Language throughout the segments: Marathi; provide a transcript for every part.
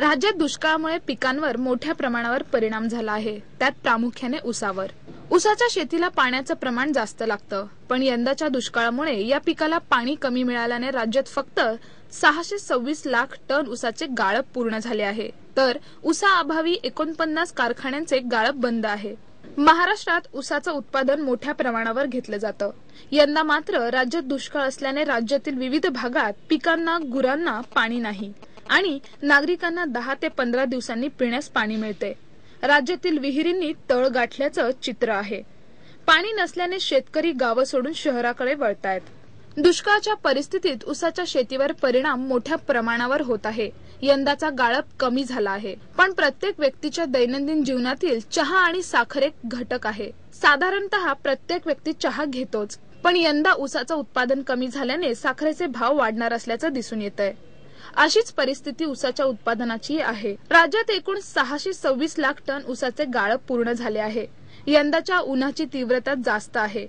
राज्यात दुष्काळामुळे पिकांवर मोठ्या प्रमाणावर परिणाम झाला आहे. त्यात प्रामुख्याने ऊसावर ऊसाच्या शेतीला पाण्याचं प्रमाण जास्त लागतं. पण यंदाच्या दुष्काळामुळे या पिकाला पाणी कमी मिळाल्याने राज्यात फक्त सहाशे सव्वीस लाख टन ऊसाचे गाळप पूर्ण झाले आहे. तर ऊसाअभावी एकोणपन्नास कारखान्यांचे गाळप बंद आहे. महाराष्ट्रात ऊसाचं उत्पादन मोठ्या प्रमाणावर घेतलं जातं. यंदा मात्र राज्यात दुष्काळ असल्याने राज्यातील विविध भागात पिकांना गुरांना पाणी नाही. आणि नागरिकांना दहा ते पंधरा दिवसांनी पिण्यास पाणी मिळते. राज्यातील विहिरींनी तळ गाठल्याचं चित्र आहे. पाणी नसल्याने शेतकरी गावं सोडून शहराकडे वळतायत. दुष्काळाच्या परिस्थितीत उसाच्या शेतीवर परिणाम मोठ्या प्रमाणावर होत आहे. यंदाचा गाळप कमी झाला आहे. पण प्रत्येक व्यक्तीच्या दैनंदिन जीवनातील चहा आणि साखर एक घटक आहे. साधारणतः प्रत्येक व्यक्ती चहा घेतोच. पण यंदा उसाचं उत्पादन कमी झाल्याने साखरेचे भाव वाढणार असल्याचं दिसून येत आहे अशीच परिस्थिती ऊसाच्या उत्पादनाची आहे. राज्यात एकूण सहाशे सव्वीस लाख टन ऊसाचे गाळप पूर्ण झाले आहे. यंदाच्या उन्हाची तीव्रता जास्त आहे.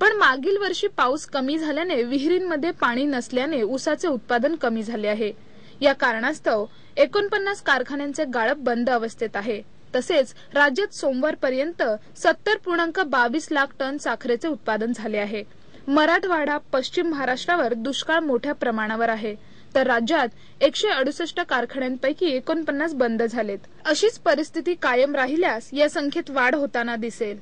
पण मागील वर्षी पाऊस कमी झाल्याने विहिरींमध्ये पाणी नसल्याने ऊसाचे उत्पादन कमी झाले आहे. या कारणास्तव एकोणपन्नास कारखान्यांचे गाळप बंद अवस्थेत आहे. तसेच राज्यात सोमवारपर्यंत सत्तर पूर्णांक बावीस लाख टन साखरेचे उत्पादन झाले आहे. मराठवाडा पश्चिम महाराष्ट्रावर दुष्काळ मोठ्या प्रमाणावर आहे. तर राज्यात एकशे अडुसष्ट कारखान्यांपैकी एकोणपन्नास बंद झालेत. अशीच परिस्थिती कायम राहिल्यास या संख्येत वाढ होताना दिसेल.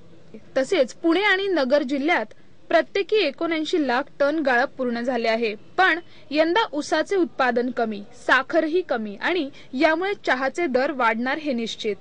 तसेच पुणे आणि नगर जिल्ह्यात प्रत्येकी एकोणऐंशी लाख टन गाळप पूर्ण झाले आहे. पण यंदा ऊसाचे उत्पादन कमी साखरही कमी आणि यामुळे चहाचे दर वाढणार हे निश्चित.